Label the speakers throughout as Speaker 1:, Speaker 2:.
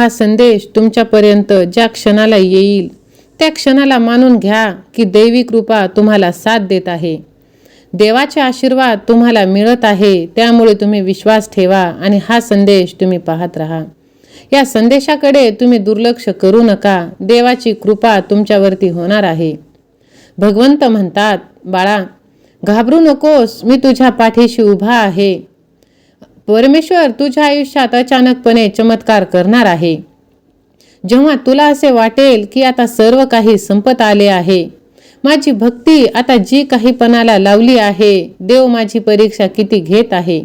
Speaker 1: हा संदेश तुमच्यापर्यंत ज्या क्षणाला येईल त्या क्षणाला मानून घ्या की दैवी कृपा तुम्हाला साथ देत आहे. देवाचे आशीर्वाद तुम्हाला मिळत आहे त्यामुळे तुम्ही विश्वास ठेवा आणि हा संदेश तुम्ही पाहत राहा. या संदेशाकडे तुम्ही दुर्लक्ष करू नका देवाची कृपा तुमच्यावरती होणार आहे. भगवंत म्हणतात बाळा घाबरू नकोस मी तुझ्या पाठीशी उभा आहे. परमेश्वर तुझ्या आयुष्यात अचानकपणे चमत्कार करणार आहे. जेव्हा तुला असे वाटेल की आता सर्व काही संपत आले आहे माझी भक्ती आता जी काही पणाला लावली आहे देव माझी परीक्षा किती घेत आहे.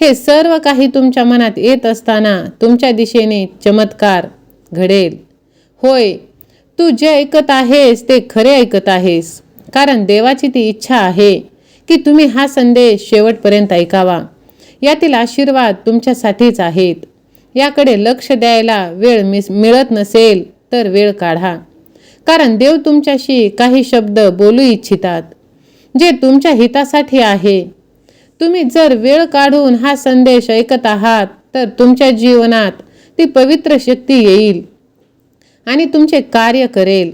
Speaker 1: हे सर्व काही तुमच्या मनात येत असताना तुमच्या दिशेने चमत्कार घडेल. होय तू जे ऐकत आहेस ते खरे ऐकत आहेस कारण देवाची ती इच्छा आहे की तुम्ही हा संदेश शेवटपर्यंत ऐकावा. यातील आशीर्वाद तुमच्यासाठीच आहेत. याकडे लक्ष द्यायला वेळ मिस मिळत नसेल तर वेळ काढा. कारण देव तुमच्याशी काही शब्द बोलू इच्छितात जे तुमच्या हितासाठी आहे. तुम्ही जर वेळ काढून हा संदेश ऐकत आहात तर तुमच्या जीवनात ती पवित्र शक्ती येईल आणि तुमचे कार्य करेल.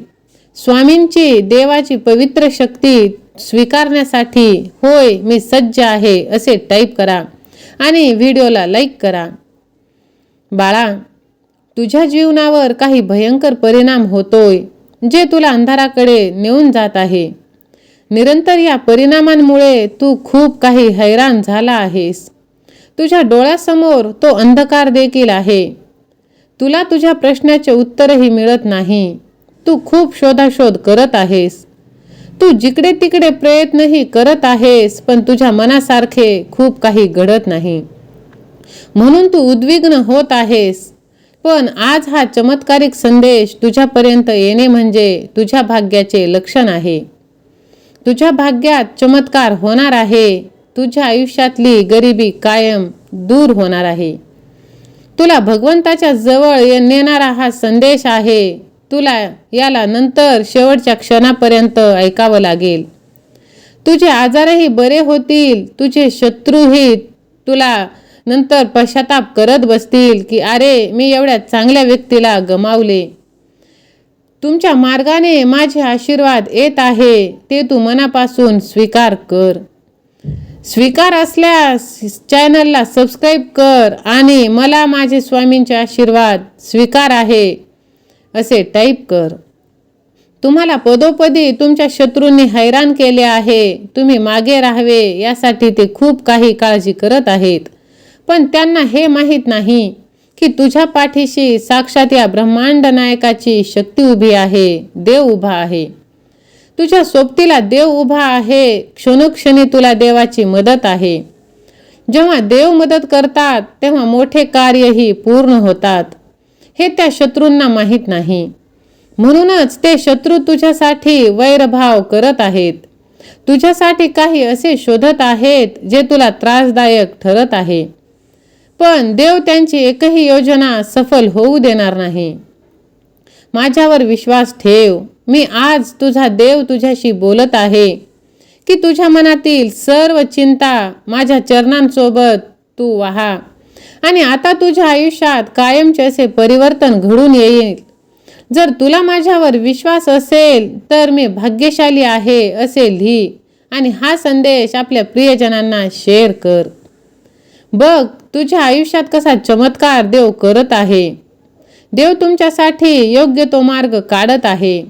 Speaker 1: स्वामींची देवाची पवित्र शक्ती स्वीकारण्यासाठी होय मी सज्ज आहे असे टाईप करा. आणि व्हिडिओला लाईक करा. बाळा तुझ्या जीवनावर काही भयंकर परिणाम होतोय जे तुला अंधाराकडे नेऊन जात आहे. निरंतर या परिणामांमुळे तू खूप काही हैराण झाला आहेस. तुझ्या डोळ्यासमोर तो अंधकार देखील आहे. तुला तुझ्या प्रश्नाचे उत्तरही मिळत नाही. तू खूप शोधाशोध करत आहेस. तू जिकडे तिकडे प्रयत्नही करत आहेस पण तुझ्या मनासारखे खूप काही घडत नाही. म्हणून तू उद्विग्न होत आहेस. पण आज हा चमत्कारिक संदेश तुझ्यापर्यंत येणे म्हणजे तुझ्या भाग्याचे लक्षण आहे. तुझ्या भाग्यात चमत्कार होणार आहे. तुझ्या आयुष्यातली गरिबी कायम दूर होणार आहे. तुला भगवंताच्या जवळ ये- नेणारा हा संदेश आहे. तुला याला नंतर शेवटच्या क्षणापर्यंत ऐकावं लागेल. तुझे आजारही बरे होतील तुझे शत्रूही तुला नंतर पश्चाताप करत बसतील की अरे मी एवढ्या चांगल्या व्यक्तीला गमावले. तुमच्या मार्गाने माझे आशीर्वाद येत आहे ते तू मनापासून स्वीकार कर. स्वीकार असल्यास चॅनलला सबस्क्राईब कर आणि मला माझे स्वामींचे आशीर्वाद स्वीकार आहे. असे टाईप कर. तुम्हाला पदोपदी तुमच्या शत्रूंनी हैराण केले आहे. तुम्ही मागे राहावे यासाठी ते खूप काही काळजी करत आहेत. पण त्यांना हे माहीत नाही की तुझ्या पाठीशी साक्षात या ब्रह्मांड नायकाची शक्ती उभी आहे देव उभा आहे. तुझ्या सोबतीला देव उभा आहे क्षणोक्षणी तुला देवाची मदत आहे. जेव्हा देव मदत करतात तेव्हा मोठे कार्यही पूर्ण होतात. हे त्या शत्रूंना माहीत नाही. म्हणूनच ते शत्रू तुझ्यासाठी वैरभाव करत आहेत. तुझ्यासाठी काही असे शोधत आहेत जे तुला त्रासदायक ठरत आहे. पण देव त्यांची एकही योजना सफल होऊ देणार नाही. माझ्यावर विश्वास ठेव. मी आज तुझा देव तुझ्याशी बोलत आहे. की तुझ्या मनातील सर्व चिंता माझ्या चरणांसोबत तू वाहा. आणि आता तुझ्या आयुष्यात कायमचे असे परिवर्तन घडून येईल. जर तुला माझ्यावर विश्वास असेल तर मी भाग्यशाली आहे असे लिही आणि हा संदेश आपल्या प्रियजनांना शेअर कर. बघ तुझ्या आयुष्यात कसा चमत्कार देव करत आहे. देव तुमच्यासाठी योग्य तो मार्ग काढत आहे.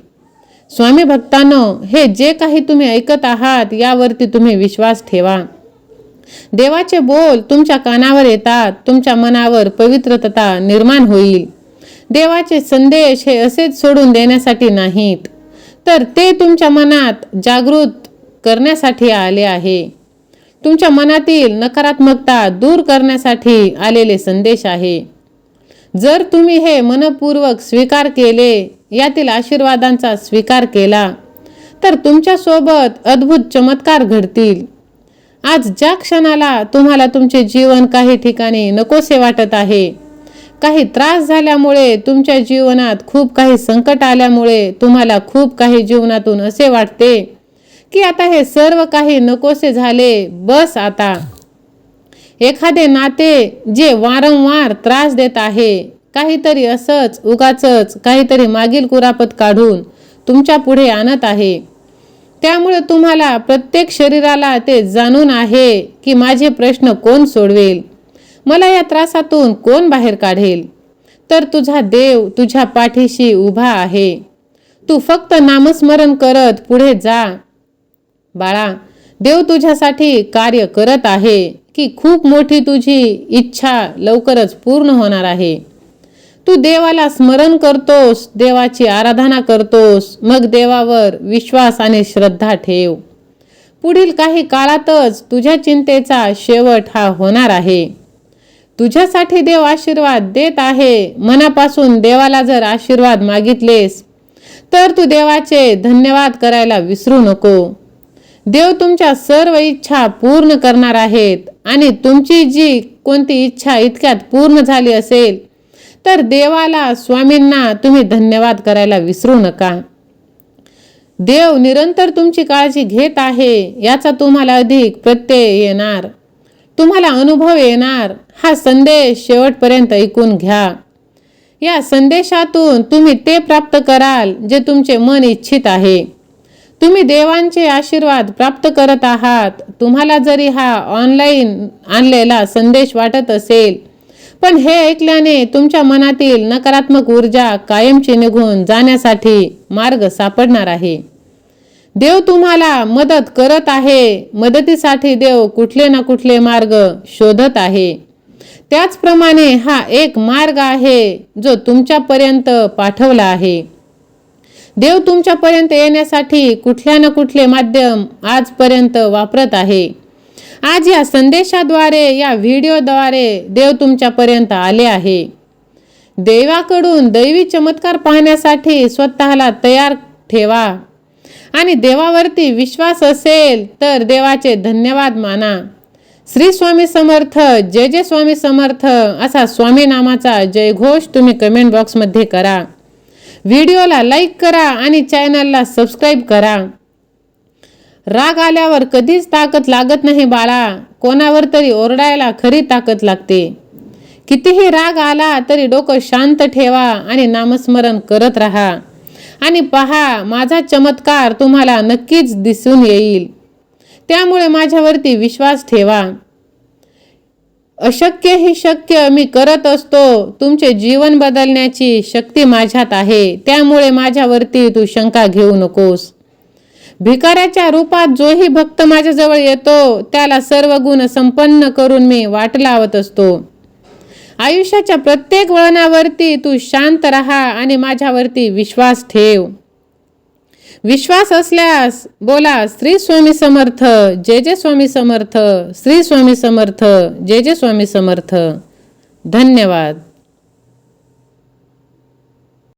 Speaker 1: स्वामी भक्तांनो हे जे काही तुम्ही ऐकत आहात यावरती तुम्ही विश्वास ठेवा. देवाचे बोल तुमच्या कानावर येतात तुमच्या मनावर पवित्रता निर्माण होईल. देवाचे संदेश हे असेच सोडून देण्यासाठी नाहीत तर ते तुमच्या मनात जागृत करण्यासाठी आले आहे. तुमच्या मनातील नकारात्मकता दूर करण्यासाठी आलेले संदेश आहे. जर तुम्ही हे मनपूर्वक स्वीकार केले यातील आशीर्वादांचा स्वीकार केला तर तुमच्यासोबत अद्भुत चमत्कार घडतील. आज ज्या क्षणाला तुम्हाला तुमचे जीवन काही ठिकाणी नकोसे वाटत आहे काही त्रास झाल्यामुळे तुमच्या जीवनात खूप काही संकट आल्यामुळे तुम्हाला खूप काही जीवनातून असे वाटते की आता हे सर्व काही नकोसे झाले बस आता. एखादे नाते जे वारंवार त्रास देत आहे काहीतरी असंच उगाचच काहीतरी मागील कुरापत काढून तुमच्यापुढे आणत आहे. त्यामुळे तुम्हाला प्रत्येक शरीराला ते जाणून आहे की माझे प्रश्न कोण सोडवेल? मला या त्रासातून कोण बाहेर काढेल? तर तुझा देव तुझ्या पाठीशी उभा आहे. तू फक्त नामस्मरण करत पुढे जा. बाळा देव तुझ्यासाठी कार्य करत आहे की खूप मोठी तुझी इच्छा लवकरच पूर्ण होणार आहे. तू देवाला स्मरण करतोस देवाची आराधना करतोस मग देवावर विश्वास आणि श्रद्धा ठेव. पुढील काही काळातच तुझ्या चिंतेचा शेवट हा होणार आहे. तुझ्यासाठी देव आशीर्वाद देत आहे मनापासून देवाला जर आशीर्वाद मागितलेस तर तू देवाचे धन्यवाद करायला विसरू नको. देव तुमच्या सर्व इच्छा पूर्ण करणार आहेत आणि तुमची जी कोणती इच्छा इतक्यात पूर्ण झाली असेल तर देवाला स्वामींना तुम्ही धन्यवाद करायला विसरू नका. देव निरंतर तुमची काळजी घेत आहे याचा तुम्हाला अधिक प्रत्यय येणार. तुम्हाला अनुभव येणार. हा संदेश शेवटपर्यंत ऐकून घ्या. या संदेशातून तुम्ही ते प्राप्त कराल जे तुमचे मन इच्छित आहे. तुम्ही देवांचे आशीर्वाद प्राप्त करत आहात. तुम्हाला जरी हा ऑनलाईन आणलेला संदेश वाटत असेल पण हे ऐकल्याने तुमच्या मनातील नकारात्मक ऊर्जा कायमची निघून जाण्यासाठी मार्ग सापडणार आहे. देव तुम्हाला मदत करत आहे. मदतीसाठी देव कुठले ना कुठले मार्ग शोधत आहे. त्याचप्रमाणे हा एक मार्ग आहे जो तुमच्यापर्यंत पाठवला आहे. देव तुमच्यापर्यंत येण्यासाठी कुठल्या ना कुठले माध्यम आजपर्यंत वापरत आहे. आज या संदेशाद्वारे या व्हिडिओद्वारे देव तुमच्यापर्यंत आले आहे. देवाकडून दैवी चमत्कार पाहण्यासाठी स्वतःला तयार ठेवा. आणि देवावरती विश्वास असेल तर देवाचे धन्यवाद माना. श्री स्वामी समर्थ जय जय स्वामी समर्थ असा स्वामी नामाचा जयघोष तुम्ही कमेंट बॉक्समध्ये करा. व्हिडिओला लाईक करा आणि चॅनलला सबस्क्राईब करा. राग आल्यावर कधीच ताकद लागत नाही बाळा. कोणावर तरी ओरडायला खरी ताकद लागते. कितीही राग आला तरी डोकं शांत ठेवा आणि नामस्मरण करत राहा. आणि पहा माझा चमत्कार तुम्हाला नक्कीच दिसून येईल. त्यामुळे माझ्यावरती विश्वास ठेवा. अशक्य ही शक्य मी करत असतो. तुमचे जीवन बदलण्याची शक्ती माझ्यात आहे. त्यामुळे माझ्यावरती तू शंका घेऊ नकोस. भिकाऱ्याच्या रूपात जोही भक्त माझ्याजवळ येतो त्याला सर्व गुण संपन्न करून मी वाट लावत असतो. आयुष्याच्या प्रत्येक वळणावरती तू शांत राहा आणि माझ्यावरती विश्वास ठेव. विश्वास असल्यास बोला श्री स्वामी समर्थ जे जे स्वामी समर्थ श्री स्वामी समर्थ जे जे स्वामी समर्थ. धन्यवाद.